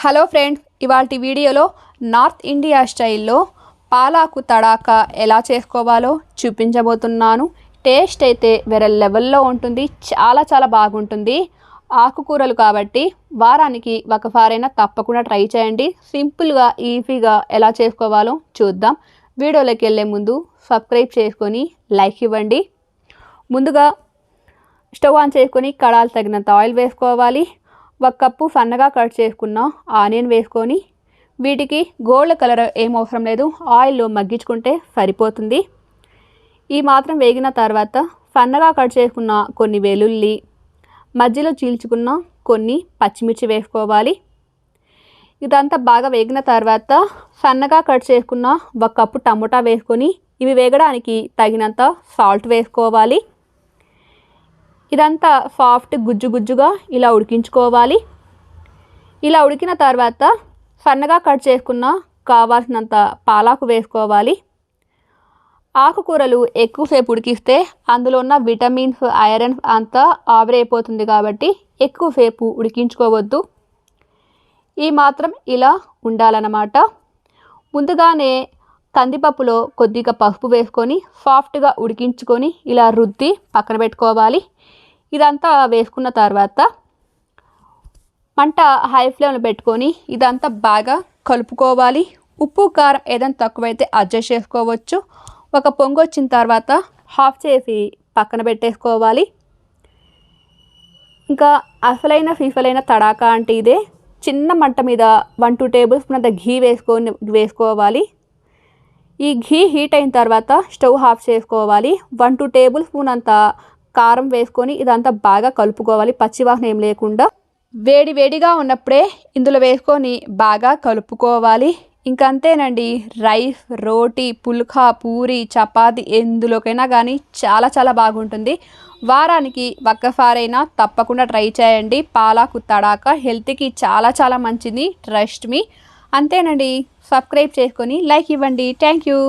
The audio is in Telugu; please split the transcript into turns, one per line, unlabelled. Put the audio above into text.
హలో ఫ్రెండ్స్ ఇవాళ వీడియోలో నార్త్ ఇండియా స్టైల్లో పాలాకు తడాక ఎలా చేసుకోవాలో చూపించబోతున్నాను. టేస్ట్ అయితే వేరే లెవెల్లో ఉంటుంది చాలా చాలా బాగుంటుంది. ఆకుకూరలు కాబట్టి వారానికి ఒకసారైనా తప్పకుండా ట్రై చేయండి. సింపుల్గా ఈజీగా ఎలా చేసుకోవాలో చూద్దాం. వీడియోలోకి వెళ్ళే ముందు సబ్స్క్రైబ్ చేసుకొని లైక్ ఇవ్వండి. ముందుగా స్టవ్ ఆన్ చేసుకొని కడాలు తగినంత ఆయిల్ వేసుకోవాలి. ఒక కప్పు సన్నగా కట్ చేసుకున్న ఆనియన్ వేసుకొని వీటికి గోల్డ్ కలర్ ఏం అవసరం లేదు. ఆయిల్లో మగ్గించుకుంటే సరిపోతుంది. ఈ మాత్రం వేగిన తర్వాత సన్నగా కట్ చేసుకున్న కొన్ని వెల్లుల్లి మధ్యలో చీల్చుకున్న కొన్ని పచ్చిమిర్చి వేసుకోవాలి. ఇదంతా బాగా వేగిన తర్వాత సన్నగా కట్ చేసుకున్న ఒక కప్పు టమోటా వేసుకొని ఇవి వేగడానికి తగినంత సాల్ట్ వేసుకోవాలి. ఇదంతా సాఫ్ట్ గుజ్జు గుజ్జుగా ఇలా ఉడికించుకోవాలి. ఇలా ఉడికిన తర్వాత సన్నగా కట్ చేసుకున్న కావాల్సినంత పాలాకు వేసుకోవాలి. ఆకుకూరలు ఎక్కువసేపు ఉడికిస్తే అందులో ఉన్న విటమిన్స్ ఐరన్ అంతా ఆవిరైపోతుంది కాబట్టి ఎక్కువసేపు ఉడికించుకోవద్దు. ఈ మాత్రం ఇలా ఉండాలన్నమాట. ముందుగానే కందిపప్పులో కొద్దిగా పసుపు వేసుకొని సాఫ్ట్గా ఉడికించుకొని ఇలా రుద్ది పక్కన పెట్టుకోవాలి. ఇదంతా వేసుకున్న తర్వాత మంట హై ఫ్లేమ్లో పెట్టుకొని ఇదంతా బాగా కలుపుకోవాలి. ఉప్పు కారం ఏదైనా తక్కువైతే అడ్జస్ట్ చేసుకోవచ్చు. ఒక పొంగు వచ్చిన తర్వాత హాఫ్ చేసి పక్కన పెట్టేసుకోవాలి. ఇంకా అసలైన ఫీఫలైన తడాకా అంటే ఇదే. చిన్న మంట మీద వన్ టూ టేబుల్ స్పూన్ అంత ఘీ వేసుకొని వేసుకోవాలి. ఈ ఘీ హీట్ అయిన తర్వాత స్టవ్ ఆఫ్ చేసుకోవాలి. వన్ టూ టేబుల్ స్పూన్ అంత కారం వేసుకొని ఇదంతా బాగా కలుపుకోవాలి. పచ్చివాసన ఏం లేకుండా. వేడి వేడిగా ఉన్నప్పుడే ఇందులో వేసుకొని బాగా కలుపుకోవాలి. ఇంకంతేనండి రైస్ రోటీ పుల్కా పూరి చపాతి ఎందులోకైనా కానీ చాలా చాలా బాగుంటుంది. వారానికి ఒక్కసారైనా తప్పకుండా ట్రై చేయండి. పాలాకు తడాక హెల్త్కి చాలా చాలా మంచిది. Trust me. అంతేనండి. సబ్స్క్రైబ్ చేసుకొని లైక్ ఇవ్వండి. Thank you.